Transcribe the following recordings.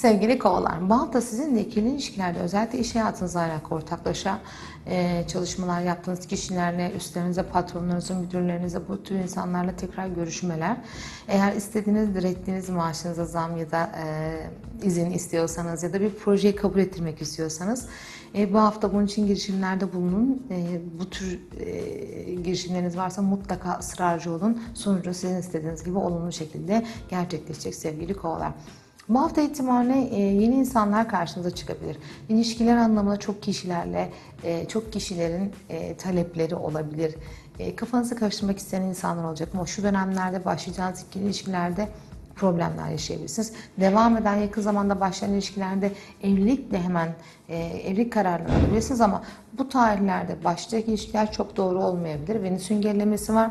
Sevgili kovalar, bu hafta sizinle ikili ilişkilerde özellikle iş hayatınızla alakalı ortaklaşa e, çalışmalar yaptığınız kişilerle, üstlerinize, patronlarınızla, müdürlerinize, bu tür insanlarla tekrar görüşmeler. Eğer istediğiniz, direttiğiniz maaşınıza zam ya da e, izin istiyorsanız ya da bir projeyi kabul ettirmek istiyorsanız e, bu hafta bunun için girişimlerde bulunun. E, bu tür e, girişimleriniz varsa mutlaka ısrarcı olun. Sonucu sizin istediğiniz gibi olumlu şekilde gerçekleşecek sevgili kovalar. Bu hafta itibariyle e, yeni insanlar karşınıza çıkabilir. İlişkiler anlamında çok kişilerle, e, çok kişilerin e, talepleri olabilir. Kafanızı karıştırmak isteyen insanlar olacak ama şu dönemlerde başlayacağınız ilişkilerde problemler yaşayabilirsiniz. Devam eden yakın zamanda başlayan ilişkilerde evlilikle hemen e, evlilik kararları alabilirsiniz ama bu tarihlerde başlayacak ilişkiler çok doğru olmayabilir. Venüs'ün gerilemesi var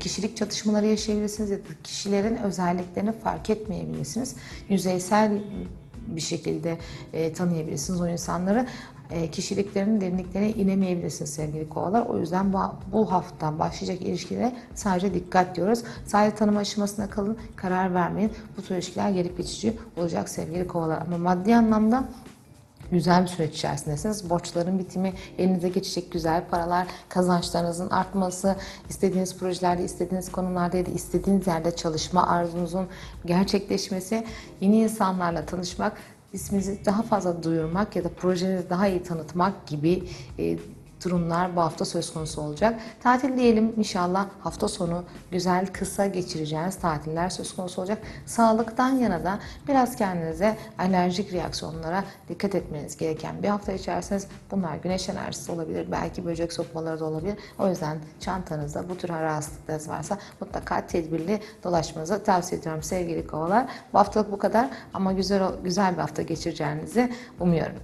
kişilik çatışmaları yaşayabilirsiniz ya da kişilerin özelliklerini fark etmeyebilirsiniz. Yüzeysel bir şekilde e, tanıyabilirsiniz o insanları. E, kişiliklerinin derinliklerine inemeyebilirsiniz sevgili kovalar. O yüzden bu, bu hafta başlayacak ilişkilere sadece dikkat diyoruz. Sadece tanıma aşamasına kalın, karar vermeyin. Bu tür ilişkiler gelip geçici olacak sevgili kovalar. Ama maddi anlamda güzel bir süreç içerisindesiniz. Borçların bitimi, elinize geçecek güzel paralar, kazançlarınızın artması, istediğiniz projelerde, istediğiniz konularda ya da istediğiniz yerde çalışma arzunuzun gerçekleşmesi, yeni insanlarla tanışmak, isminizi daha fazla duyurmak ya da projenizi daha iyi tanıtmak gibi e, durumlar bu hafta söz konusu olacak. Tatil diyelim inşallah hafta sonu güzel kısa geçireceğiniz tatiller söz konusu olacak. Sağlıktan yana da biraz kendinize alerjik reaksiyonlara dikkat etmeniz gereken bir hafta içerisinde bunlar güneş enerjisi olabilir, belki böcek sokmaları da olabilir. O yüzden çantanızda bu tür rahatsızlıklarınız varsa mutlaka tedbirli dolaşmanızı tavsiye ediyorum sevgili kovalar. Bu haftalık bu kadar ama güzel güzel bir hafta geçireceğinizi umuyorum.